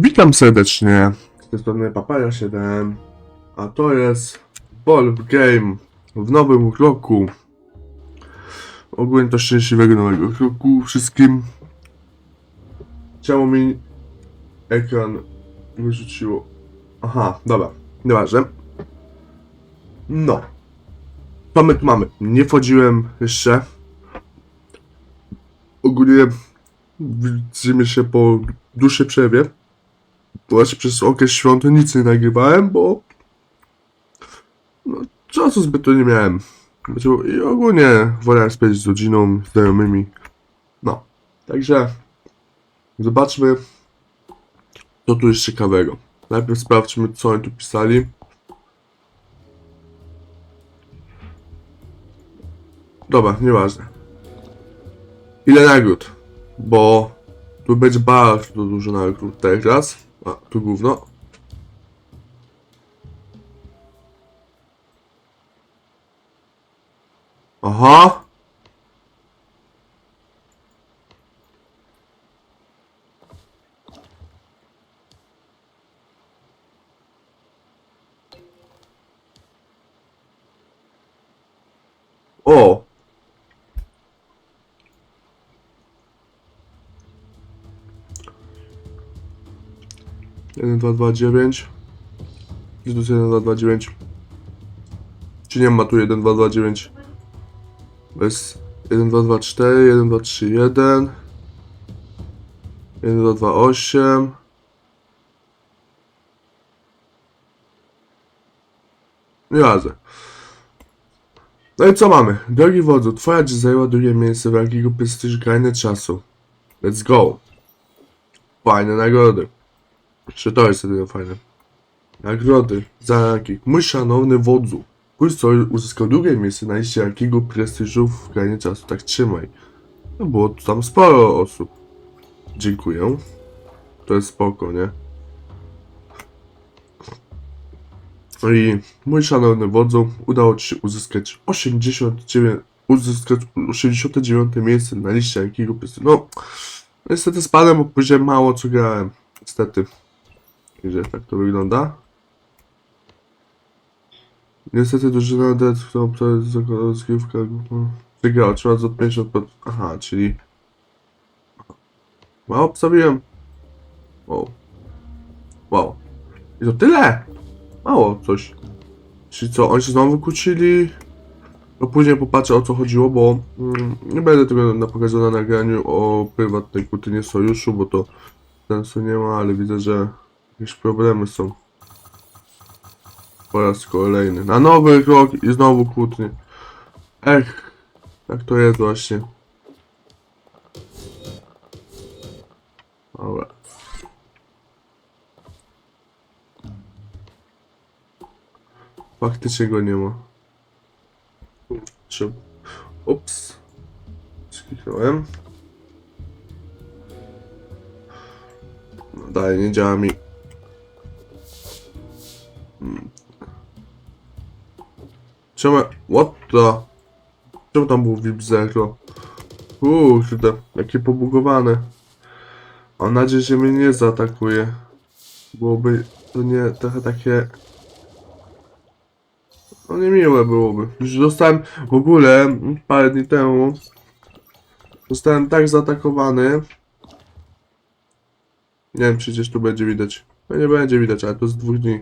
Witam serdecznie. Z tej strony Papaya 7, a to jest Wolf Game w nowym roku. Ogólnie to szczęśliwego nowego roku wszystkim. Czemu mi ekran wyrzuciło? Aha, dobra, nieważne. No. My tu mamy? Nie wchodziłem jeszcze. Ogólnie widzimy się po dłuższej przerwie. Właśnie przez okres świąt nic nie nagrywałem, bo no, czasu zbyt to nie miałem. Znaczy, I ogólnie wolałem spędzić z rodziną, znajomymi. No, także zobaczmy, co tu jest ciekawego. Najpierw sprawdźmy, co oni tu pisali. Dobra, nieważne. Ile nagród? Bo tu będzie bardzo dużo nagród teraz. A, tu gówno. Aha! 1229. Gdzie tu jest 1229? Czy nie ma tu 1229? Bo jest 1224, 1231, 1228. Nie radzę. No i co mamy? Drogi wodzu, twoja dziś zajęła drugie miejsce w rankingu prestiż krainy czasu. Let's go! Fajne nagrody. Czy to jest jedyne fajne? Nagrody za ranking. Mój szanowny wodzu. Twój sojusz uzyskał drugie miejsce na liście rankingu prestiżu w krainie czasu. Tak trzymaj. No było tam sporo osób. Dziękuję. To jest spoko, nie? No i mój szanowny wodzu, udało Ci się uzyskać 89, uzyskać 89 miejsce na liście rankingu prestiżu. No, niestety spadłem, bo później mało co grałem. Niestety. Że tak to wygląda. Niestety drużyna Dead, którą to jest rozgrywka, wygrała, trzeba od 50 pod... Aha, czyli... Mało obstawiłem. Wow. Wow. I to tyle! Mało coś. Czyli co, oni się znowu kłócili? No później popatrzę o co chodziło, bo mm, nie będę tego na pokazał na nagraniu o prywatnej kłótynie sojuszu, bo to sensu nie ma, ale widzę, że jakieś problemy są. Po raz kolejny. Na nowy rok i znowu kłótnie. Ech, tak to jest właśnie. Dobra. Faktycznie go nie ma. Czy... Ups. Skliknąłem. No dalej, nie działa mi. Czemu... What the... Czemu tam był VIP Zero? Kurde, jakie pobugowane. Mam nadzieję, że mnie nie zaatakuje. Byłoby to nie trochę takie... No niemiłe byłoby. Już dostałem w ogóle parę dni temu. Zostałem tak zaatakowany. Nie wiem, przecież tu będzie widać. No nie będzie widać, ale to z dwóch dni.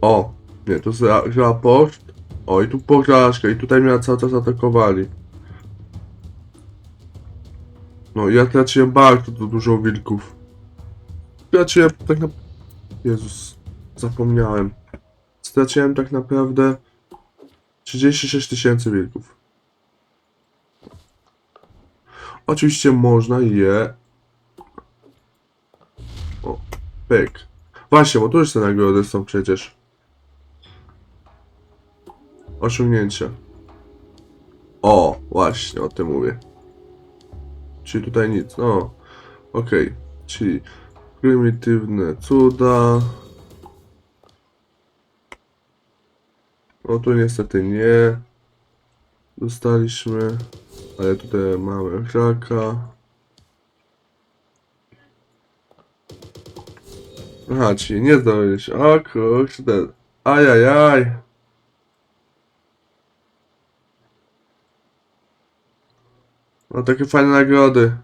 O, nie, to jest ra raport. O, i tu porażka, i tutaj mnie cały czas atakowali. No, ja traciłem bardzo dużo wilków. Straciłem tak na... Jezus, zapomniałem. Straciłem tak naprawdę 36 tysięcy wilków. Oczywiście można je... O, pyk. Właśnie, bo tu już te nagrody są przecież. Osiągnięcia. O, właśnie, o tym mówię. Czyli tutaj nic, no. Okej, czyli prymitywne cuda. No tu niestety nie. Dostaliśmy. Ale tutaj mamy raka. Aha, czyli nie zdążyłeś. O kurde. Ajajaj. No takie fajne nagrody.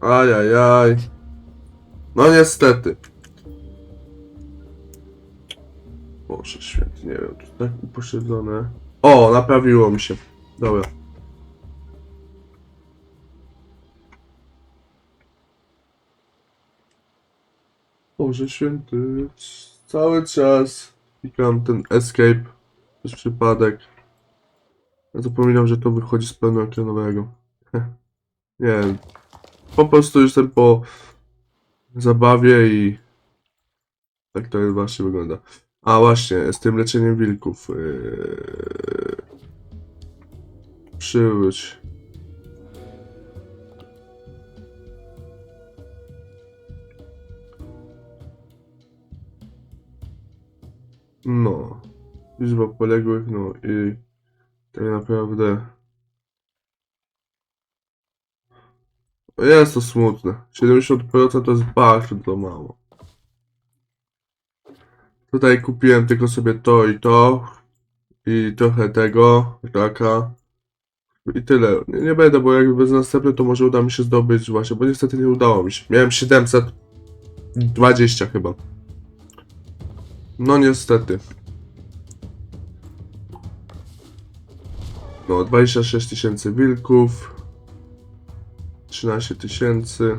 Ajajaj. No niestety. Boże święty, nie wiem, to tak upośledzone. O, naprawiło mi się. Dobra. Boże święty, cały czas klikam ten escape przez przypadek. Ja zapominam, że to wychodzi z planu ekranowego. Nie. Po prostu jestem po zabawie i tak to właśnie wygląda. A właśnie, z tym leczeniem wilków. Yy... Przywróć. No. Liczba poległych, no i tak naprawdę jest to smutne. 70% to jest bardzo mało. Tutaj kupiłem tylko sobie to i to. I trochę tego, raka. I tyle. Nie, nie będę, bo jakby bez następny to może uda mi się zdobyć właśnie, bo niestety nie udało mi się. Miałem 720 chyba. No niestety. No, 26 tysięcy wilków. 13 tysięcy.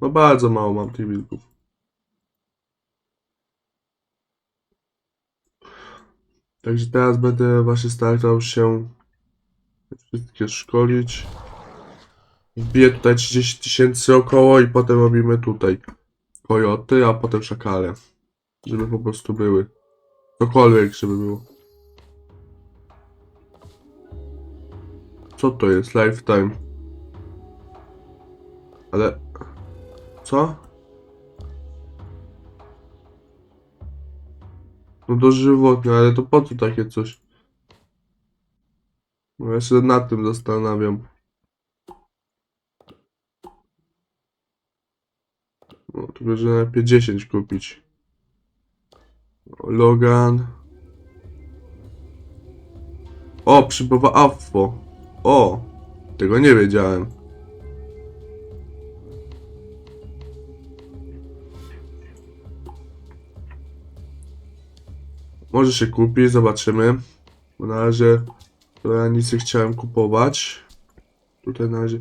No bardzo mało mam tych wilków. Także teraz będę właśnie starał się wszystkie szkolić. Wbiję tutaj 30 tysięcy około i potem robimy tutaj kojoty, a potem szakale. Żeby po prostu były. Cokolwiek, żeby było. Co to jest? Lifetime. Ale... Co? No dożywotnie, ale to po co takie coś? No ja się nad tym zastanawiam. No, tylko że najpierw 10 kupić. Logan. O, przybywa AFO. O, tego nie wiedziałem. Może się kupi, zobaczymy. Bo na razie ja nic nie chciałem kupować. Tutaj na razie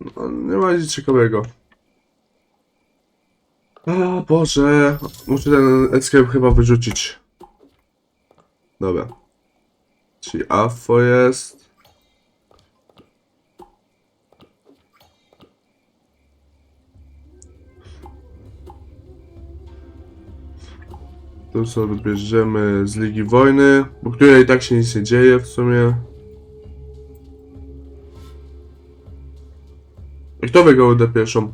no, nie ma nic ciekawego. A Boże, muszę ten escape chyba wyrzucić. Dobra. Czyli AFO jest. Tu sobie z Ligi Wojny, bo której tak się nic nie dzieje w sumie. I kto wygrał rundę pierwszą?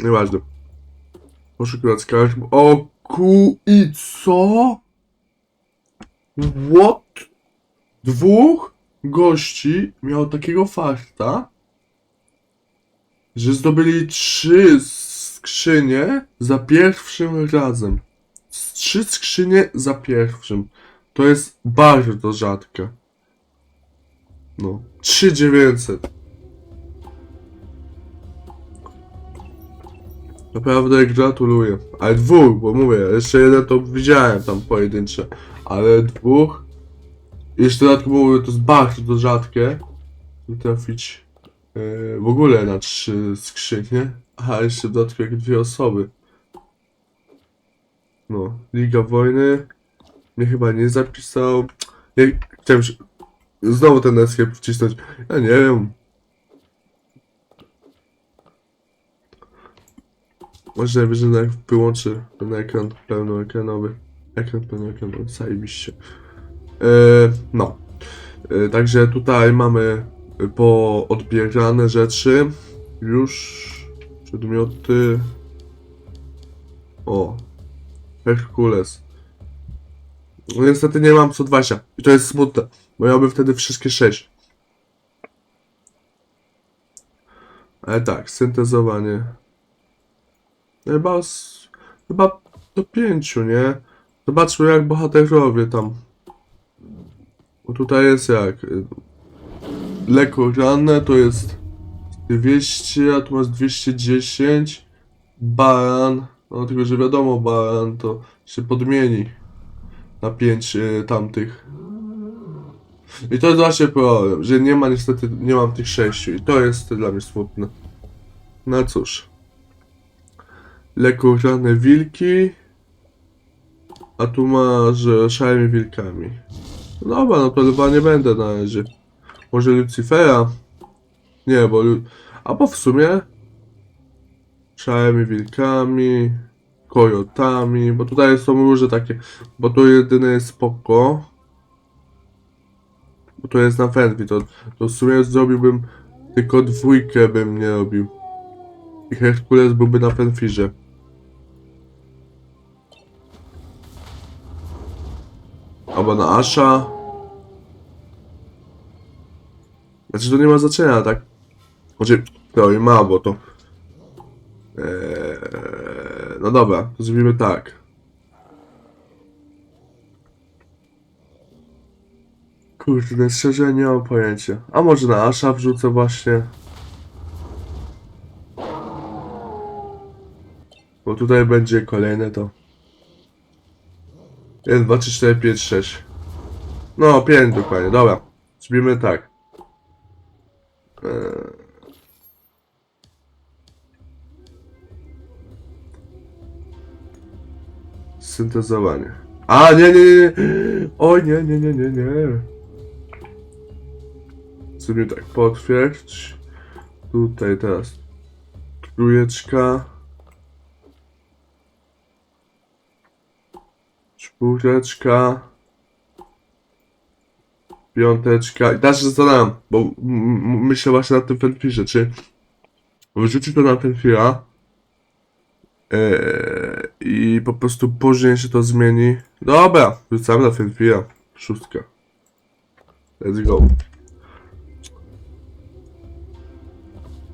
Nieważne. Poszukiwać skarb. O ku i co? What? Dwóch gości miało takiego farta, że zdobyli trzy skrzynie za pierwszym razem. Trzy skrzynie za pierwszym. To jest bardzo rzadkie. No. 3900. Naprawdę gratuluję. Ale dwóch, bo mówię, jeszcze jeden to widziałem tam pojedyncze. Ale dwóch. Jeszcze dodatkowo mówię, to jest bardzo rzadkie. Trafić yy, w ogóle na trzy skrzynie. A jeszcze w dodatku jak dwie osoby. No, Liga Wojny. Mnie chyba nie zapisał. Ja chciałem się... Znowu ten escape wcisnąć. Ja nie wiem. Może najwyżej jak wyłączy ten ekran pełnoekranowy. Ekran pełnoekranowy, zajebiście. E, no. E, także tutaj mamy po odbierane rzeczy. Już przedmioty. O. Herkules. No niestety nie mam co 20. I to jest smutne. Bo miałbym wtedy wszystkie 6. Ale tak, syntezowanie. Chyba, chyba do pięciu, nie? Zobaczmy jak bohaterowie tam. Bo tutaj jest jak? y, Lekko ranne to jest 200, a tu masz 210. Baran, no tylko że wiadomo, baran to się podmieni na 5 y, tamtych. I to jest właśnie problem, że nie ma niestety, nie mam tych sześciu i to jest dla mnie smutne. No cóż. Lekko rane wilki. A tu masz e, szarymi wilkami. No Dobra, no to chyba nie będę na razie. Może Lucifera? Nie, bo... Lu- Albo w sumie... Szarymi wilkami... Kojotami, bo tutaj są różne takie... Bo to jedyne jest spoko. Bo to jest na Fenwi, to, to w sumie zrobiłbym... Tylko dwójkę bym nie robił. I Herkules byłby na Fenfirze. Albo na Asha. Znaczy to nie ma znaczenia, tak? Znaczy, to i ma, bo to... Eee, no dobra, to zrobimy tak. Kurde, szczerze nie mam pojęcia. A może na Asha wrzucę właśnie. Bo tutaj będzie kolejne to. 1, 2, 3, 4, 5, 6. No, 5 dokładnie, dobra. Zrobimy tak. Eee. Syntezowanie. A, nie, nie, nie. Oj, nie, nie, nie, nie, nie. Zrobimy tak, potwierdź. Tutaj teraz trójeczka. Czwóreczka. Piąteczka. I teraz się zastanawiam, bo myślę właśnie nad tym fanfirze, czy wrzucić to na fanfira eee, i po prostu później się to zmieni. Dobra, wrzucamy na fanfira. Szóstka. Let's go.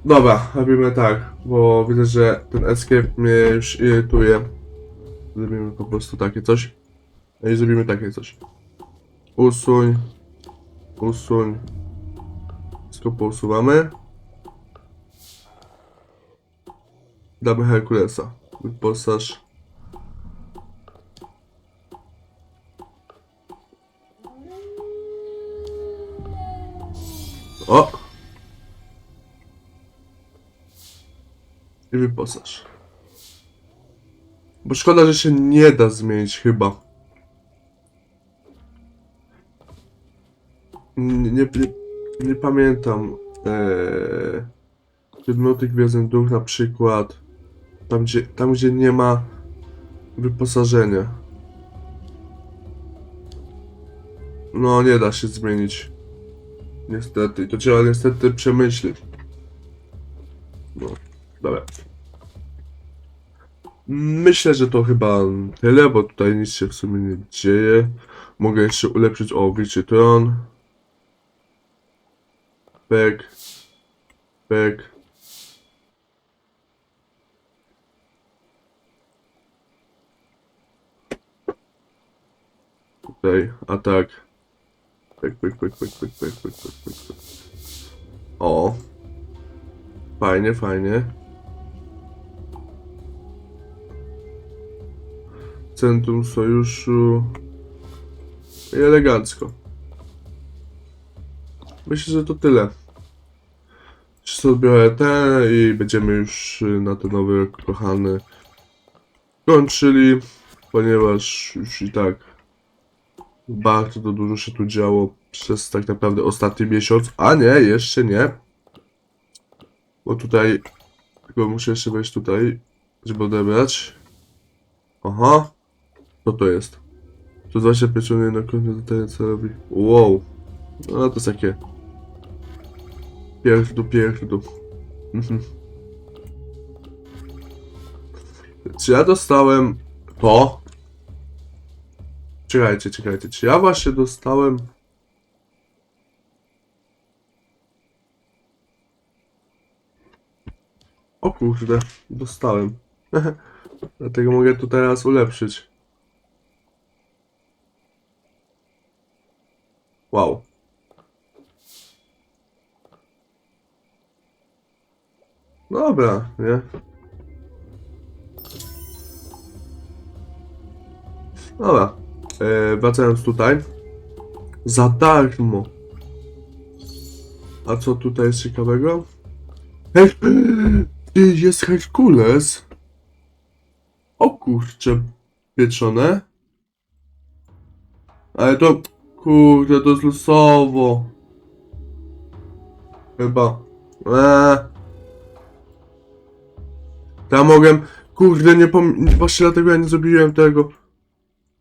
Dobra, robimy tak, bo widzę, że ten escape mnie już irytuje. Zrobimy po prostu takie coś. No i zrobimy takie coś. Usuń. Usuń. Wszystko pousuwamy. Damy Herkulesa. Wyposaż. Wyposaż. Bo szkoda, że się nie da zmienić chyba. Nie, nie, nie, pamiętam. Eee, Przedmioty Gwiezdnych Duch na przykład. Tam gdzie, tam gdzie nie ma wyposażenia. No nie da się zmienić. Niestety. To trzeba niestety przemyśleć. No, dobra. Myślę, że to chyba tyle, bo tutaj nic się w sumie nie dzieje. Mogę jeszcze ulepszyć o Wilczy Tron. Pek. Pek. Tutaj atak. Pek, pek, pek, pek, pek, pek, pek, pek. O. Fajnie, fajnie. Centrum Sojuszu. I elegancko. Myślę, że to tyle. Czy sobie te i będziemy już y, na ten nowy rok kochany kończyli, ponieważ już i tak bardzo dużo się tu działo przez tak naprawdę ostatni miesiąc, a nie, jeszcze nie. Bo tutaj, tylko muszę jeszcze wejść tutaj, żeby odebrać. Aha. Co to jest? To 20 pieczony na końcu dodaje celowi. Wow. No to jest takie. Pierddu, pierddu. Mhm. Czy ja dostałem to? Czekajcie, czekajcie. Czy ja właśnie dostałem... O kurde, dostałem. Dlatego mogę tu teraz ulepszyć. Wow. Dobra, nie? Dobra. E, wracając tutaj. Za darmo. A co tutaj jest ciekawego? Hej, jest Herkules. O kurczę, pieczone. Ale to, kurde, to jest losowo. Chyba. Eee. Ja mogłem, kurde, nie pom... Właśnie dlatego ja nie zrobiłem tego.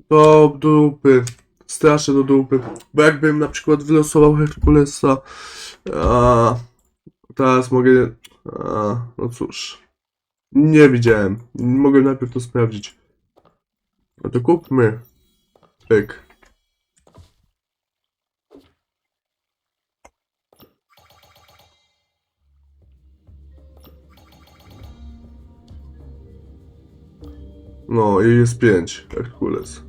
Do dupy. Strasznie do dupy. Bo jakbym na przykład wylosował Herkulesa, a teraz mogę. A, no cóż. Nie widziałem. Mogę najpierw to sprawdzić. No to kupmy. Pyk. No i jest 5. Herkules.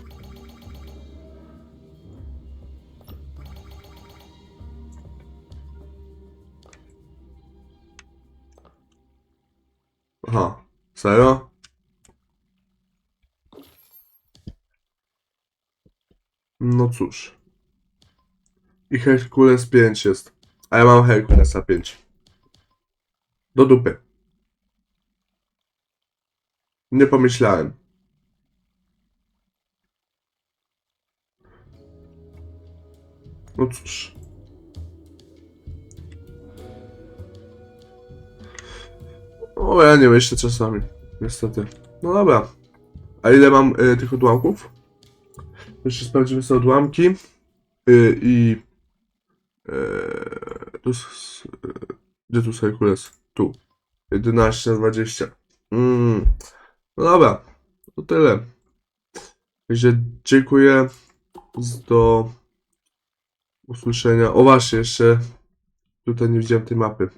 Aha, serio? No cóż. I Herkules 5 jest. A ja mam Herkulesa 5. Do dupy. Nie pomyślałem. No cóż. O, ja nie myślę czasami. Niestety. No dobra. A ile mam y, tych odłamków? Jeszcze sprawdzimy sobie odłamki. Y, I... Y, tu. Y, gdzie tu Herkules? Tu. 11 na 20. Mm. No dobra. To tyle. Także dziękuję. Do usłyszenia. O właśnie, jeszcze tutaj nie widziałem tej mapy.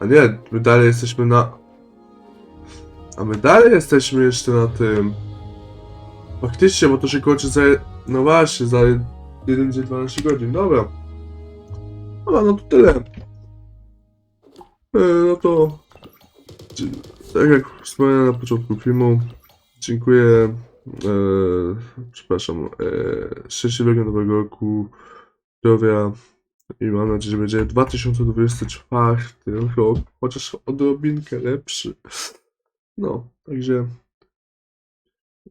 A nie, my dalej jesteśmy na... A my dalej jesteśmy jeszcze na tym... Faktycznie, bo to się kończy za... No właśnie, za 1 dzień 12 godzin, dobra. Dobra, no to tyle. E, no to... Tak jak wspomniałem na początku filmu, dziękuję... E, przepraszam, e, szczęśliwego nowego roku, zdrowia, i mam nadzieję, że będzie 2024 rok, chociaż odrobinkę lepszy. No, także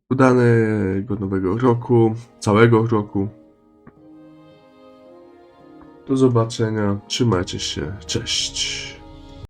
udanego nowego roku, całego roku. Do zobaczenia, trzymajcie się, cześć.